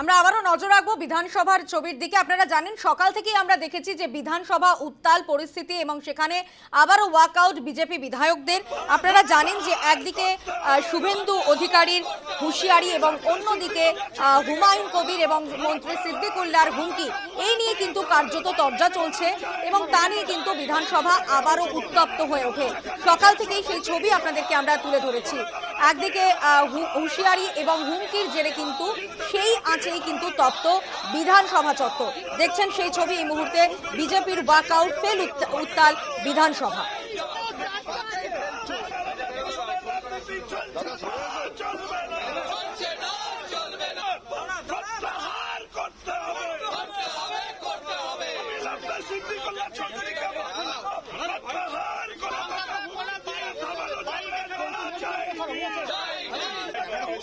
আমরা আবারও নজর রাখব বিধানসভার ছবির দিকে। আপনারা জানেন, সকাল থেকেই আমরা দেখেছি যে বিধানসভা উত্তাল পরিস্থিতি এবং সেখানে আবারও ওয়াকআউট বিজেপি বিধায়কদের। আপনারা জানেন যে একদিকে শুভেন্দু অধিকারীর হুঁশিয়ারি এবং অন্যদিকে হুমায়ুন কবির এবং মন্ত্রী সিদ্দিকুল্লার হুমকি। এই নিয়ে কিন্তু কার্যত তর্জা চলছে এবং তা নিয়ে কিন্তু বিধানসভা আবারও উত্তপ্ত হয়ে ওঠে। সকাল থেকেই সেই ছবি আপনাদেরকে আমরা তুলে ধরেছি। একদিকে হুঁশিয়ারি এবং হুমকির জেরে কিন্তু সেই আঁচেই কিন্তু তপ্ত বিধানসভা চত্বর। দেখছেন সেই ছবি এই মুহূর্তে বিজেপির ওয়াকআউট, ফেল উত্ত- উত্তাল বিধানসভা প্রত্যাহার করতে হবে মিলাদটা সিদ্ধি করলে চৌধুরীকে প্রত্যাহার করে থামানো যাবে না, যায়নি।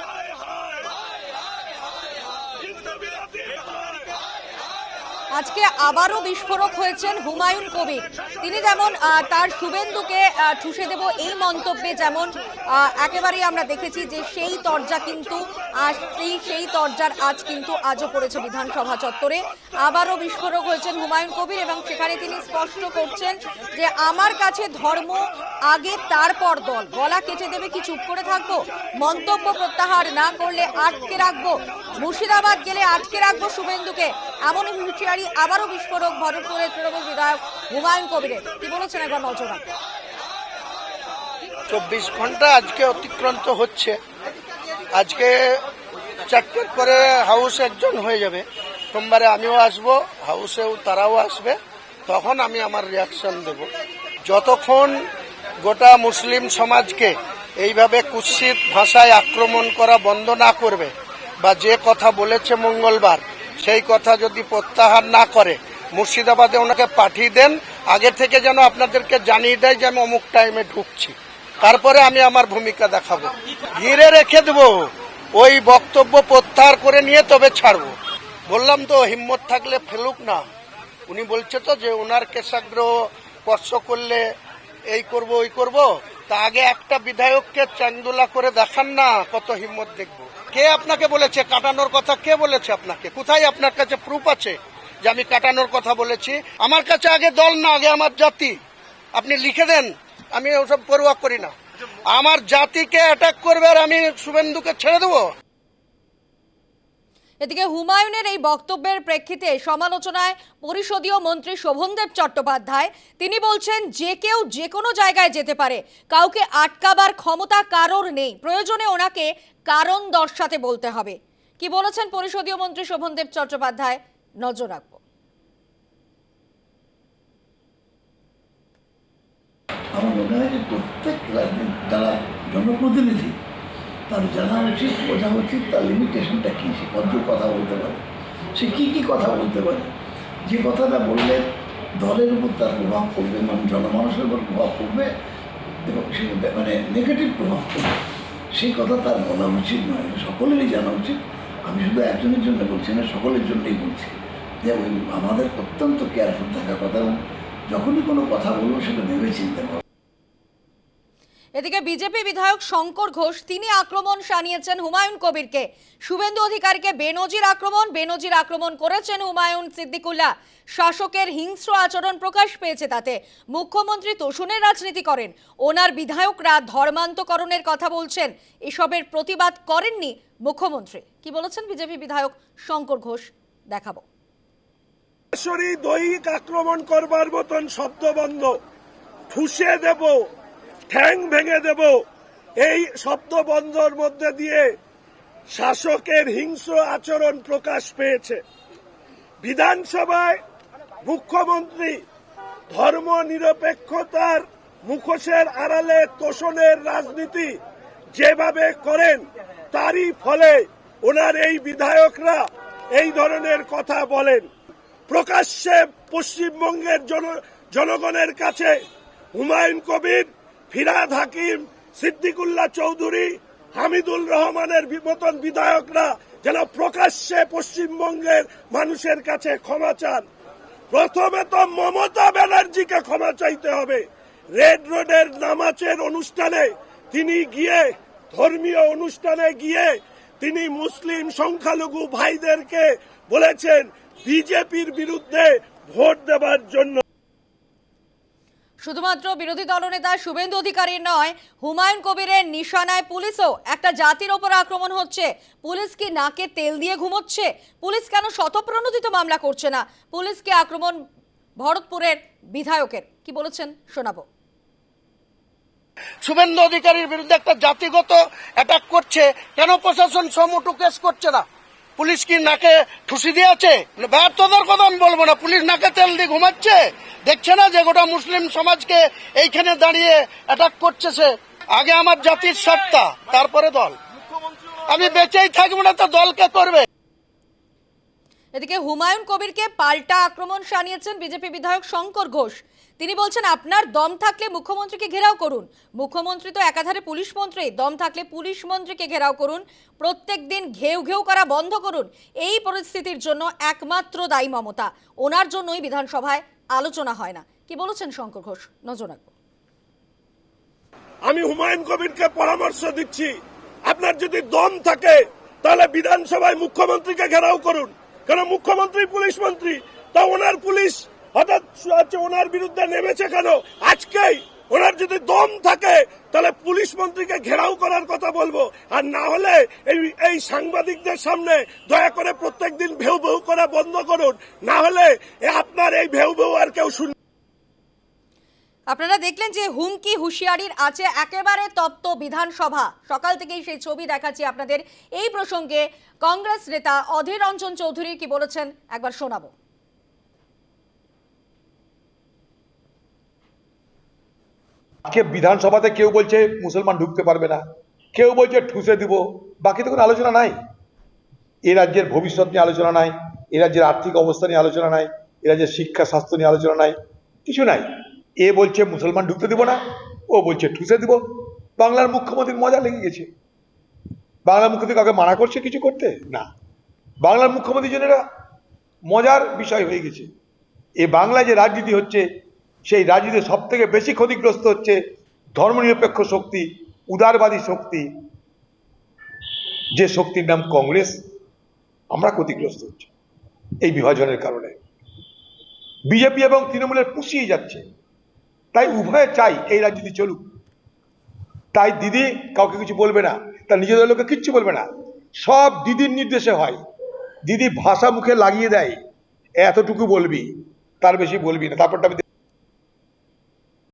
হায় হায় হিন্দু বিরোধী হায় আজকে আবারও বিস্ফোরক হয়েছেন হুমায়ুন কবির। তিনি যেমন তার শুভেন্দুকে ঠুসে দেব এই মন্তব্যে যেমন একেবারেই আমরা দেখেছি যে সেই তরজা কিন্তু সেই সেই তরজার আজ কিন্তু আজও পড়েছে বিধানসভা চত্বরে। আবারও বিস্ফোরক হয়েছেন হুমায়ুন কবির এবং সেখানে তিনি স্পষ্ট করছেন যে আমার কাছে ধর্ম, আগে তারপর দল। গলা কেটে দেবে কি চুপ করে থাকব? মন্তব্য প্রত্যাহার না করলে আটকে রাখব? মুর্শিদাবাদ গেলে আটকে রাখব শুভেন্দুকে? এমনই হুঁশিয়ারি আবারও বিস্ফোরক ভরতপুরের তৃণমূল বিধায়ক হুমায়ুন কবিরের। কি বলেছেন একবার নজর চব্বিশ ঘণ্টা আজকে অতিক্রান্ত হচ্ছে। আজকে চারটের পরে হাউস একজন হয়ে যাবে। সোমবারে আমিও আসব হাউসেও তারাও আসবে। তখন আমি আমার রিয়াকশন দেব। যতক্ষণ গোটা মুসলিম সমাজকে এইভাবে কুৎসিত ভাষায় আক্রমণ করা বন্ধ না করবে বা যে কথা বলেছে মঙ্গলবার সেই কথা যদি প্রত্যাহার না করে, মুর্শিদাবাদে ওনাকে পাঠিয়ে দেন, আগে থেকে যেন আপনাদেরকে জানিয়ে দেয় যে আমি অমুক টাইমে ঢুকছি। তারপরে আমি আমার ভূমিকা দেখাবো। ঘিরে রেখে দেবো। ওই বক্তব্য প্রত্যাহার করে নিয়ে তবে ছাড়বো। বললাম তো, হিম্মত থাকলে ফেলুক না। উনি বলছে তো যে, ওনার কেশাগ্রহ স্পর্শ করলে এই করব, ওই করব। তা আগে একটা বিধায়ককে চান্দোলা করে দেখান না, কত হিম্মত দেখব। কে আপনাকে বলেছে? কাটানোর কথা কে বলেছে আপনাকে? কোথায় আপনার কাছে প্রুফ আছে যে আমি কাটানোর কথা বলেছি? আমার কাছে আগে দল না, আগে আমার জাতি। আপনি লিখে দেন, আমি ওসব পড়ুয়া করি না। আমার জাতিকে অ্যাটাক করবে আর আমি শুভেন্দুকে ছেড়ে দেবো? এদিকে হুমায়ুনের এই বক্তব্যের প্রেক্ষিতে সমালোচনায় পরিষদীয় মন্ত্রী শোভনদেব চট্টোপাধ্যায়, তিনি বলছেন, যে কেউ যে কোনো জায়গায় যেতে পারে, কাউকে আটকাবার ক্ষমতা কারোর নেই। প্রয়োজনে ওনাকে কারণ দর্শাতে বলতে হবে। কি বলেছেন পরিষদীয় মন্ত্রী শোভনদেব চট্টোপাধ্যায়? নজর রাখব। আমার মনে হয় যে প্রত্যেক রাজনীতি যারা জনপ্রতিনিধি তার জানা উচিত, বোঝা উচিত, তার লিমিটেশনটা কী, সে কত কথা বলতে পারে? সে কী কী কথা বলতে পারে? যে কথাটা বললে দলের উপর তার প্রভাব পড়বে মানে জনমানুষের উপর প্রভাব পড়বে, এবং সে মানে নেগেটিভ প্রভাব পড়বে। সেই কথা তার বলা উচিত নয় সকলেরই জানা উচিত। আমি শুধু একজনের জন্য বলছি না সকলের জন্যই বলছি যে ওই আমাদের অত্যন্ত কেয়ারফুল থাকার কথা, এবং যখনই কোনো কথা বলব সেটা ভেবে চিন্তা করব এদিকে বিজেপি বিধায়ক শঙ্কর ঘোষ, তিনি আক্রমণ শানিয়েছেন হুমায়ুন কবিরকে। শুভেন্দু অধিকারীকে বেনজির আক্রমণ বেনজির আক্রমণ করেছেন হুমায়ুন সিদ্দিকুল্লাহ। শাসকের হিংস্র আচরণ প্রকাশ পেয়েছে তাতে। মুখ্যমন্ত্রী তোষণের রাজনীতি করেন। ওনার বিধায়করা ধর্মান্তকরণের কথা বলছেন। এসবের প্রতিবাদ করেননি মুখ্যমন্ত্রী। কি বলেছেন বিজেপি বিধায়ক শঙ্কর ঘোষ? দেখাবো। দৈহিক আক্রমণ করবার মতন শব্দ বন্ধ। ঠুসে দেব ঠ্যাং ভেঙে দেব। এই শব্দ বন্ধর মধ্যে দিয়ে শাসকের হিংস্র আচরণ প্রকাশ পেয়েছে। বিধানসভায় মুখ্যমন্ত্রী ধর্ম নিরপেক্ষতার মুখোশের আড়ালে তোষণের রাজনীতি যেভাবে করেন, তারই ফলে ওনার এই বিধায়করা এই ধরনের কথা বলেন। প্রকাশ্যে পশ্চিমবঙ্গের জন- জনগণের কাছে হুমায়ুন কবির ফিরাদ হাকিম, সিদ্দিকুল্লাহ চৌধুরী, হামিদুল রহমানের মতন বিধায়করা যেন প্রকাশ্যে পশ্চিমবঙ্গের মানুষের কাছে ক্ষমা চান। প্রথমে তো মমতা ব্যানার্জিকে ক্ষমা চাইতে হবে। রেড রোডের নামাজের অনুষ্ঠানে তিনি গিয়ে, ধর্মীয় অনুষ্ঠানে গিয়ে তিনি মুসলিম সংখ্যালঘু ভাইদেরকে বলেছেন, বিজেপির বিরুদ্ধে ভোট দেবার জন্য। শুধুমাত্র বিরোধী দলনেতা শুভেন্দু অধিকারীর নয়, হুমায়ুন কবিরের নিশানায় পুলিশও একটা জাতির ওপর আক্রমণ হচ্ছে। পুলিশ কি নাকে তেল দিয়ে ঘুমোচ্ছে? পুলিশ কেন শতপ্রণোদিত মামলা করছে না? পুলিশকে আক্রমণ ভরতপুরের বিধায়কের? কি বলেছেন? শোনাবো। শুভেন্দু অধিকারীর বিরুদ্ধে একটা জাতিগত অ্যাটাক করছে। কেন প্রশাসন সমুটু কেস করছে না? পুলিশ কি নাকে ঠুসি দিয়েছে? ব্যর্থতার কথা আমি বলব না। পুলিশ নাকে তেল দিয়ে ঘুমাচ্ছে। দেখছে না যে গোটা মুসলিম সমাজকে এইখানে দাঁড়িয়ে অ্যাটাক করছে সে? আগে আমার জাতির সত্তা, তারপরে দল। আমি বেঁচেই থাকব না তো দলকে করবে? এদিকে হুমায়ুন কবিরকে পাল্টা আক্রমণ শানিয়েছেন বিজেপি বিধায়ক শঙ্কর ঘোষ। তিনি বলছেন, আপনার দম থাকলে মুখ্যমন্ত্রীকে ঘেরাও করুন। মুখ্যমন্ত্রী তো একাধারে পুলিশ মন্ত্রী, দম থাকলে পুলিশ মন্ত্রীকে ঘেরাও করুন। প্রত্যেক দিন ঘেউ ঘেউ করা বন্ধ করুন। এই পরিস্থিতির জন্য একমাত্র দায়ী মমতা। ওনার জন্যই বিধানসভায় আলোচনা হয় না। কি বলেছেন শঙ্কর ঘোষ? নজর রাখব আমি হুমায়ুন কবিরকে পরামর্শ দিচ্ছি, আপনার যদি দম থাকে, তাহলে বিধানসভায় মুখ্যমন্ত্রীকে ঘেরাও করুন। কারণ মুখ্যমন্ত্রী পুলিশ মন্ত্রী? তা ওনার পুলিশ হঠাৎ হচ্ছে ওনার বিরুদ্ধে নেমেছে কেন? আজকেই ওনার যদি দম থাকে, তাহলে পুলিশ মন্ত্রীকে ঘেরাও করার কথা বলব। আর না হলে এই এই সাংবাদিকদের সামনে দয়া করে প্রত্যেকদিন ভেউ ভেউ করা বন্ধ করুন। না হলে আপনার এই ভেউ ভেউ আর কেউ শুন আপনারা দেখলেন যে হুমকি হুঁশিয়ারির আছে একেবারে তপ্ত বিধানসভা। সকাল থেকেই সেই ছবি দেখাচ্ছি আপনাদের। এই প্রসঙ্গে কংগ্রেস নেতা অধীর রঞ্জন চৌধুরী কি বলেছেন? একবার শোনাবো। আজকে বিধানসভাতে কেউ বলছে মুসলমান ঢুকতে পারবে না। কেউ বলছে ঠুসে দিব। বাকি তো কোনো আলোচনা নাই। এ রাজ্যের ভবিষ্যৎ নিয়ে আলোচনা নাই, এ রাজ্যের আর্থিক অবস্থা নিয়ে আলোচনা নাই, এ রাজ্যের শিক্ষা, স্বাস্থ্য নিয়ে আলোচনা নাই, কিছু নাই। এ বলছে মুসলমান ঢুকতে দিব না, ও বলছে ঠুসে দিব। বাংলার মুখ্যমন্ত্রীর মজা লেগে গেছে। বাংলার মুখ্যমন্ত্রী কাউকে মানা করছে কিছু করতে? না। বাংলার মুখ্যমন্ত্রীর জন্য এটা মজার বিষয় হয়ে গেছে। এ বাংলায় যে রাজনীতি হচ্ছে সেই রাজনীতি সব থেকে বেশি ক্ষতিগ্রস্ত হচ্ছে ধর্মনিরপেক্ষ শক্তি, উদারবাদী শক্তি, যে শক্তির নাম কংগ্রেস, আমরা ক্ষতিগ্রস্ত হচ্ছে এই বিভাজনের কারণে। বিজেপি এবং তৃণমূলের পুষিয়ে যাচ্ছে। তাই উভয়ে চাই এই রাজনীতি চলুক। তাই দিদি কাউকে কিছু বলবে না, তার নিজেদের লোকে কিচ্ছু বলবে না। সব দিদির নির্দেশে হয়। দিদি ভাষা মুখে লাগিয়ে দেয়, এতটুকু বলবি, তার বেশি বলবি না। তারপরটা আমি